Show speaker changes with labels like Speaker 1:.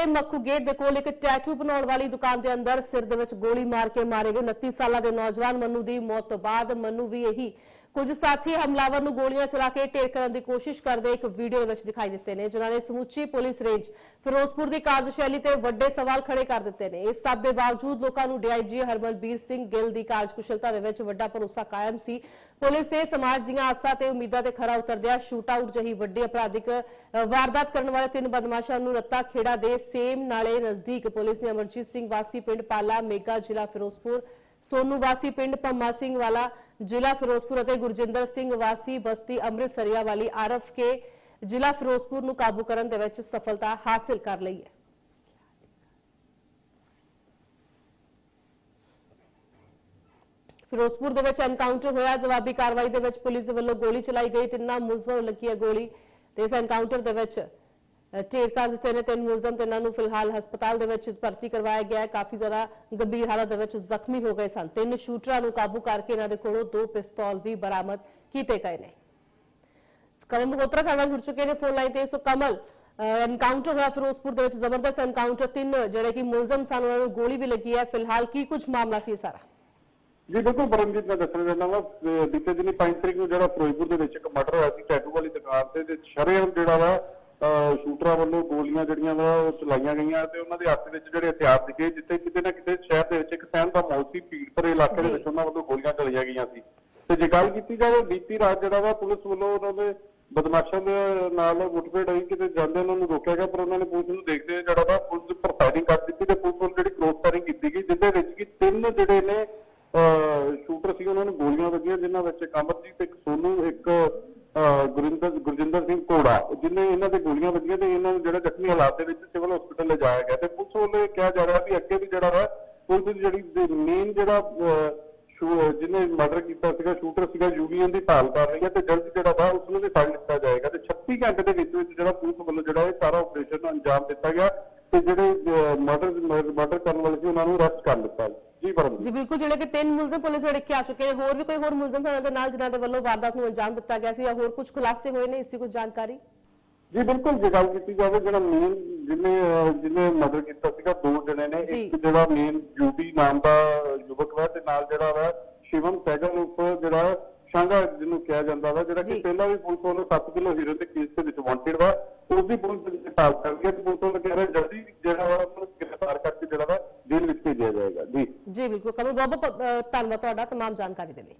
Speaker 1: ਦੇ ਮੱਖੂ ਗੇਟ ਦੇ ਕੋਲ ਇੱਕ ਟੈਟੂ ਬਣਾਉਣ ਵਾਲੀ ਦੁਕਾਨ ਦੇ ਅੰਦਰ ਸਿਰ ਦੇ ਵਿੱਚ ਗੋਲੀ ਮਾਰ ਕੇ ਮਾਰੇ ਗਏ 29 ਸਾਲਾਂ ਦੇ ਨੌਜਵਾਨ ਮੰਨੂ ਦੀ ਮੌਤ ਤੋਂ ਬਾਅਦ ਮੰਨੂ ਵੀ ਇਹੀ ਕੁਝ ਸਾਥੀ ਹਮਲਾਵਰ ਨੂੰ ਗੋਲੀਆਂ ਚਲਾ ਕੇ ਢੇਰ ਕਰਨ ਦੀ ਕੋਸ਼ਿਸ਼ ਕਰਦੇ ਇੱਕ ਵੀਡੀਓ ਵਿੱਚ ਦਿਖਾਈ ਦਿੱਤੇ ਨੇ, ਜਿਨ੍ਹਾਂ ਨੇ ਸਮੁੱਚੀ ਪੁਲਿਸ ਰੇਂਜ ਫਿਰੋਜ਼ਪੁਰ ਦੀ ਕਾਰਜਸ਼ੈਲੀ ਤੇ ਵੱਡੇ ਸਵਾਲ ਖੜੇ ਕਰ ਦਿੱਤੇ ਨੇ। ਇਸ ਸਭ ਦੇ ਬਾਵਜੂਦ ਲੋਕਾਂ ਨੂੰ ਡੀਆਈਜੀ ਹਰਮਨਬੀਰ ਸਿੰਘ ਗਿੱਲ ਦੀ ਕਾਰਜਕੁਸ਼ਲਤਾ ਦੇ ਵਿੱਚ ਵੱਡਾ ਭਰੋਸਾ ਕਾਇਮ ਸੀ। ਪੁਲਿਸ ਨੇ ਸਮਾਜ ਦੀਆਂ ਆਸਾਂ ਤੇ ਉਮੀਦਾਂ ਤੇ ਖਰਾ ਉਤਰਦਿਆਂ ਸ਼ੂਟ ਜਹੀ ਵੱਡੀ ਅਪਰਾਧਿਕ ਵਾਰਦਾਤ ਕਰਨ ਵਾਲੇ ਤਿੰਨ ਬਦਮਾਸ਼ਾਂ ਨੂੰ ਰੱਤਾ ਖੇੜਾ ਦੇ ਸੇਮ ਨਾਲੇ ਨਜ਼ਦੀਕ ਪੁਲਿਸ ਨੇ ਅਮਰਜੀਤ ਸਿੰਘ ਵਾਸੀ ਪਿੰਡ ਪਾਲਾ, ਮੇਗਾ ਜ਼ਿਲ੍ਹਾ ਫਿਰੋਜ਼ਪੁਰ ਸੋਨੂ ਵਾਸੀ ਪਿੰਡ ਪੰਮਾ ਸਿੰਘ ਵਾਲਾ, ਜ਼ਿਲ੍ਹਾ ਫਿਰੋਜ਼ਪੁਰ ਅਤੇ ਗੁਰਜਿੰਦਰ ਸਿੰਘ ਵਾਸੀ ਬਸਤੀ ਅੰਮ੍ਰਿਤਸਰੀਆ ਵਾਲੀ ਆਰਫ ਕੇ ਜ਼ਿਲ੍ਹਾ ਫਿਰੋਜ਼ਪੁਰ ਨੂੰ ਕਾਬੂ ਕਰਨ ਦੇ ਵਿੱਚ ਸਫਲਤਾ ਹਾਸਲ ਕਰ ਲਈ ਹੈ। ਫਿਰੋਜ਼ਪੁਰ ਦੇ ਵਿੱਚ ਐਨਕਾਊਂਟਰ ਹੋਇਆ। ਜਵਾਬੀ ਕਾਰਵਾਈ ਦੇ ਵਿੱਚ ਪੁਲਿਸ ਦੇ ਵੱਲੋਂ ਗੋਲੀ ਚਲਾਈ ਗਈ। ਤਿੰਨਾਂ ਮੁਲਜ਼ਮਾਂ ਨੂੰ ਲੱਗੀ ਹੈ ਗੋਲੀ। ਤੇ ਇਸ ਐਨਕਾਊਂਟਰ ਦੇ ਵਿੱਚ ਅ, ਢੇਰ ਕਰ ਦਿੱਤੇ ਨੇ ਤਿੰਨ ਮੁਲਜ਼ਮ ਤੇ ਨੂੰ ਫਿਲਹਾਲ ਹਸਪਤਾਲ ਦੇ ਵਿੱਚ ਭਰਤੀ ਕਰਵਾਇਆ ਗਿਆ ਹੈ। ਕਾਫੀ ਜ਼ਿਆਦਾ ਗੰਭੀਰ ਹਾਲਤ ਦੇ ਵਿੱਚ ਜ਼ਖਮੀ ਹੋ ਗਏ ਸਨ। ਤਿੰਨ ਸ਼ੂਟਰਾਂ ਨੂੰ ਕਾਬੂ ਕਰਕੇ ਇਹਨਾਂ ਦੇ ਕੋਲੋਂ ਦੋ ਪਿਸਤੌਲ ਵੀ ਬਰਾਮਦ ਕੀਤੇ ਗਏ ਨੇ। ਕਮਲ ਮਲਹੋਤਰਾ ਸਾਡੇ ਨਾਲ ਜੁੜ ਚੁੱਕੇ ਨੇ ਫੋਨ ਲਾਈਨ ਤੇ। ਸੋ ਕਮਲ ਐਨਕਾਊਂਟਰ ਹੋਇਆ ਫਿਰੋਜ਼ਪੁਰ ਦੇ ਵਿੱਚ ਜ਼ਬਰਦਸਤ ਐਨਕਾਊਂਟਰ ਤਿੰਨ ਜਿਹੜੇ ਕਿ ਮੁਲਜ਼ਮ ਸਨ ਉਹਨਾਂ ਨੂੰ ਗੋਲੀ ਵੀ ਲੱਗੀ ਹੈ। ਫਿਲਹਾਲ ਕੀ ਕੁਝ ਮਾਮਲਾ ਸੀ ਇਹ ਸਾਰਾ?
Speaker 2: ਜੀ ਬਿਲਕੁਲ ਪਰਮਜੀਤ ਮੈਂ ਦੱਸਣਾ ਚਾਹੁੰਦਾ ਵਾਂ ਬੀਤੇ ਦਿਨੀ 5 ਤਰੀਕ ਨੂੰ ਜਿਹੜਾ ਫਿਰੋਜ਼ਪੁਰ ਦੇ ਵਿੱਚ ਇੱਕ ਮਰਡਰ ਹੋਇਆ ਸੀ ਟੈਟੂ ਵਾਲੀ ਦੁਕਾਨ ਤੇ ਤੇ ਸ਼ਰੇਆਮ ਜਿਹੜਾ ਵਾ ਸ਼ੂਟਰਾਂ ਵੱਲੋਂ ਗੋਲੀਆਂ ਜਿਹੜੀਆਂ ਵਾ ਉਹ ਚਲਾਈਆਂ ਗਈਆਂ ਤੇ ਉਹਨਾਂ ਦੇ ਹੱਥ ਵਿੱਚ ਜਿਹੜੇ ਹਥਿਆਰ ਦਿਖੇ ਜਿੱਥੇ ਕਿਤੇ ਨਾ ਕਿਤੇ ਸ਼ਹਿਰ ਦੇ ਵਿੱਚ ਇੱਕ ਸਹਿਮ ਦਾ ਮੌਤ ਸੀ ਪੀੜਪੁਰ ਇਲਾਕੇ ਦੇ। ਵਿੱਚ ਉਹਨਾਂ ਵੱਲੋਂ ਗੋਲੀਆਂ ਚਲਾਈਆਂ ਗਈਆਂ ਸੀ ਤੇ ਜੇ ਗੱਲ ਕੀਤੀ ਜਾਵੇ ਬੀਤੀ ਰਾਤ ਜਿਹੜਾ ਵਾ ਪੁਲਿਸ ਵੱਲੋਂ ਉਹਨਾਂ ਦੇ ਬਦਮਾਸ਼ਾਂ ਦੇ ਨਾਲ ਮੁੱਠਭੇੜ ਹੋਈ ਕਿਤੇ ਜਾਂਦੇ ਉਹਨਾਂ ਨੂੰ ਰੋਕਿਆ ਗਿਆ ਪਰ ਉਹਨਾਂ ਨੇ ਪੁਲਿਸ ਨੂੰ ਦੇਖਦੇ ਹੋਏ ਜਿਹੜਾ ਵਾ ਪੁਲਿਸ ਉੱਪਰ ਫਾਇਰਿੰਗ ਕਰ ਦਿੱਤੀ ਤੇ ਪੁਲਿਸ ਵੱਲੋਂ ਜਿਹੜੀ ਕ੍ਰੋਸ ਫਾਇਰਿੰਗ ਕੀਤੀ ਗਈ ਜਿੱਦੇ ਵਿੱਚ ਕਿ ਤਿੰਨ ਜਿਹੜੇ ਨੇ ਸ਼ੂਟਰ ਸੀ ਉਹਨਾਂ ਨੂੰ ਗੋਲੀਆਂ ਵੱਜੀਆਂ ਜਿਨ੍ਹਾਂ ਵਿੱਚ ਇੱਕ ਅਮਰਜੀਤ ਇੱਕ ਸੋਨੂ ਇੱਕ ਗੁਰਿੰਦਰ ਗੁਰਜਿੰਦਰ ਸਿੰਘ ਕੋੜਾ ਜਿਨੇ ਇਹਨਾਂ ਦੇ ਗੋਲੀਆਂ ਵੱਜੀਆਂ ਤੇ ਇਹਨਾਂ ਨੂੰ ਜਿਹੜਾ ਜ਼ਖਮੀ ਹਾਲਾਤ ਦੇ ਵਿੱਚ ਸਿਵਲ ਹਸਪੀਟਲ ਲਿਜਾਇਆ ਗਿਆ ਤੇ ਪੁਲਿਸ ਵੱਲੋਂ ਇਹ ਕਿਹਾ ਜਾ ਰਿਹਾ ਵੀ ਅੱਗੇ ਵੀ ਜਿਹੜਾ ਵਾ ਪੁਲਿਸ ਦੀ ਜਿਹੜੀ ਮੇਨ ਜਿਹੜਾ ਅਹ, ਜਿਹਨੇ ਮਰਡਰ ਕੀਤਾ ਸੀਗਾ ਸ਼ੂਟਰ ਸੀਗਾ ਯੂਨੀਅਨ ਦੀ ਭਾਲ ਕਰ ਰਹੀ ਹੈ ਤੇ ਜਲਦ ਜਿਹੜਾ ਵਾ ਉਸ ਨੂੰ ਵੀ ਫੜ ਲਿੱਤਾ ਜਾਏਗਾ ਤੇ 36 ਘੰਟੇ ਦੇ ਵਿੱਚ ਵਿੱਚ ਜਿਹੜਾ ਪੁਲਿਸ ਵੱਲੋਂ ਜਿਹੜਾ ਇਹ ਸਾਰਾ ਆਪਰੇਸ਼ਨ ਅੰਜਾਮ ਦਿੱਤਾ ਗਿਆ ਤੇ ਜਿਹੜੇ ਮਰਡਰ ਮਰਡਰ ਕਰਨ ਵਾਲੇ ਸੀ ਉਹਨਾਂ ਨੂੰ ਅਰੈਸਟ ਕਰ ਲਿੱਤਾ ਜੀ ਪਰਮ
Speaker 1: ਜੀ ਬਿਲਕੁਲ ਜਿਹੜੇ ਕਿ ਤਿੰਨ ਮੁਲਜ਼ਮ ਪੁਲਿਸ ਜਿਹੜੇ ਕਿ ਆ ਚੁੱਕੇ ਨੇ ਹੋਰ ਵੀ ਕੋਈ ਹੋਰ ਮੁਲਜ਼ਮ ਦੇ ਨਾਲ ਜਿਨ੍ਹਾਂ ਦੇ ਵੱਲੋਂ ਵਾਰਦਾਤ ਨੂੰ ਅੰਜਾਮ ਦਿੱਤਾ ਗਿਆ ਸੀ ਜਾਂ ਹੋਰ ਕੁਝ ਖੁਲਾਸੇ ਹੋਏ ਨੇ ਇਸ ਦੀ ਕੁਝ ਜਾਣਕਾਰੀ
Speaker 2: ਜੀ ਬਿਲਕੁਲ ਜੇ ਗੱਲ ਕੀਤੀ ਜਾਵੇ ਜਿਹੜਾ ਮੇਨ ਜਿਹਨੇ ਜਿਹਨੇ ਮਰਡਰ ਕੀਤਾ ਸੀਗਾ ਦੋ ਜਣੇ ਨੇ। ਇੱਕ ਜਿਹੜਾ ਮੇਨ ਜੂਬੀ ਨਾਮ ਦਾ ਯੁਵਕ ਵਾ ਤੇ ਨਾਲ ਜਿਹੜਾ ਵਾ ਸ਼ਿਵਮ ਸੈਗਲ ਉੱਪਰ ਜਿਹੜਾ ਸ਼ਾਂਗਾ ਜਿਹਨੂੰ ਕਿਹਾ ਜਾਂਦਾ ਵਾ ਜਿਹੜਾ। ਕਿ ਪਹਿਲਾਂ ਵੀ ਪੁਲਿਸ ਵੱਲੋਂ 7 ਕਿਲੋ ਹੀਰੋ ਦੇ ਕੇਸ ਦੇ ਵਿੱਚ ਵਾਂਟਡ ਵਾ ਉਸ ਦੀ ਪੁਲਿਸ ਨੇ ਪਾਸ ਕਰ ਗਿਆ ਤੇ ਪੁਲਿਸ ਵੱਲੋਂ ਕਹਿ ਰਿਹਾ ਜਲਦੀ ਜਿਹੜਾ ਵਾ ਉਹਨੂੰ ਗ੍ਰਿਫਤਾਰ ਕਰਕੇ ਜਿਹੜਾ ਵਾ ਜੇਲ੍ਹ ਵਿੱਚ ਭੇਜਿਆ ਜਾਏਗਾ ਜੀ
Speaker 1: ਜੀ ਬਿਲਕੁਲ ਕਮਲ ਬਹੁਤ ਬਹੁਤ ਅ, ਧੰਨਵਾਦ ਤੁਹਾਡਾ तमाम ਜਾਣਕਾਰੀ ਦੇ ਲਈ